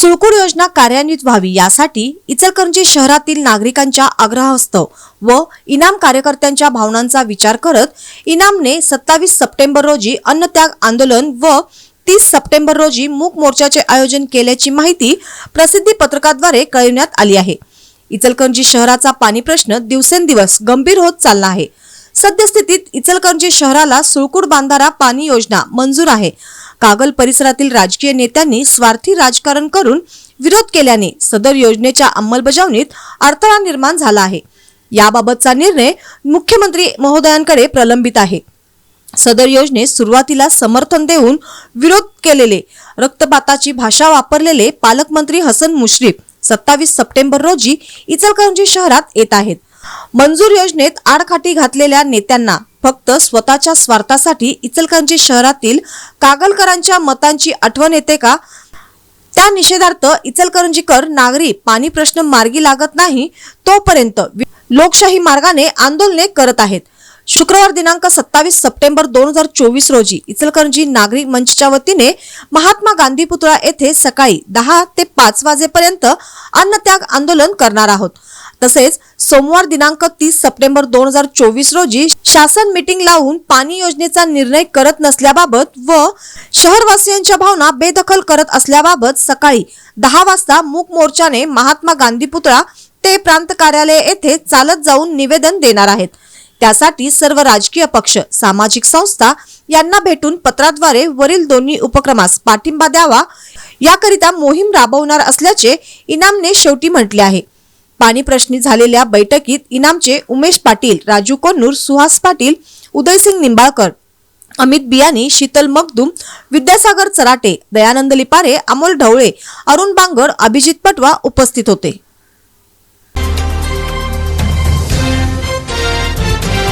सुळकूड योजना कार्यान्वित व्हावी यासाठी इचलकरंजी शहरातील नागरिकांच्या आग्रहास्तव व इनाम कार्यकर्त्यांच्या भावनांचा विचार करत इनामने सत्तावीस सप्टेंबर रोजी अन्नत्याग आंदोलन व तीस सप्टेंबर रोजी मूक मोर्चाचे आयोजन केल्याची माहिती प्रसिद्धी पत्रकाद्वारे कळविण्यात आली आहे. इचलकरंजी शहराचा पाणी प्रश्न दिवसेंदिवस गंभीर होत चालला आहे. सद्यस्थितीत इचलकरंजी शहराला सुळकूड बांधारा पाणी योजना मंजूर आहे. कागल परिसरातील राजकीय नेत्यांनी स्वार्थी राजकारण करून विरोध केल्याने सदर योजनेच्या अंमलबजावणीत अडथळा निर्माण झाला आहे. याबाबतचा निर्णय मुख्यमंत्री महोदयांकडे प्रलंबित आहे. सदर योजनेस सुरुवातीला समर्थन देऊन विरोध केलेले रक्तपाताची भाषा वापरलेले पालकमंत्री हसन मुश्रीफ सत्तावीस सप्टेंबर रोजी इचलकरंजी शहरात येत आहेत. मंजूर योजनेत आडखाटी घातलेल्या नेत्यांना फक्त स्वतःच्या स्वार्थासाठी इचलकरंजी शहरातील कागलकरांच्या मतांची आठवण येते का? त्या निषेधार्थ इचलकरंजीकर नागरी पाणी प्रश्न मार्गी लागत नाही तोपर्यंत लोकशाही मार्गाने आंदोलने करत आहेत. शुक्रवार दिनांक सत्तावीस सप्टेंबर दोन हजार चोवीस रोजी इचलकरंजी नागरिक मंचच्या वतीने महात्मा गांधी पुतळा येथे सकाळी दहा ते पाच वाजेपर्यंत अन्नत्याग आंदोलन करणार आहोत. तसेच सोमवार दिनांक तीस सप्टेंबर दोन हजार चोवीस रोजी शासन मीटिंग लावून पाणी योजनेचा निर्णय करत नसल्याबाबत व शहरवासियांच्या भावना बेदखल करत असल्याबाबत सकाळी दहा वाजता मूक मोर्चाने महात्मा गांधी पुतळा ते प्रांत कार्यालय येथे चालत जाऊन निवेदन देणार आहेत. त्यासाठी सर्व राजकीय पक्ष सामाजिक संस्था यांना भेटून पत्राद्वारे वरील दोन्ही उपक्रमास पाठिंबा द्यावा. याकरिता मोहीम राबवणार असल्याचे इनामने शेवटी म्हटले आहे. पाणी प्रश्नी झालेल्या बैठकीत इनामचे उमेश पाटील राजू कोन्नूर सुहास पाटील उदयसिंग निंबाळकर अमित बियानी शीतल मगदूम विद्यासागर चराटे दयानंद लिपारे अमोल ढवळे अरुण बांगर अभिजित पटवा उपस्थित होते.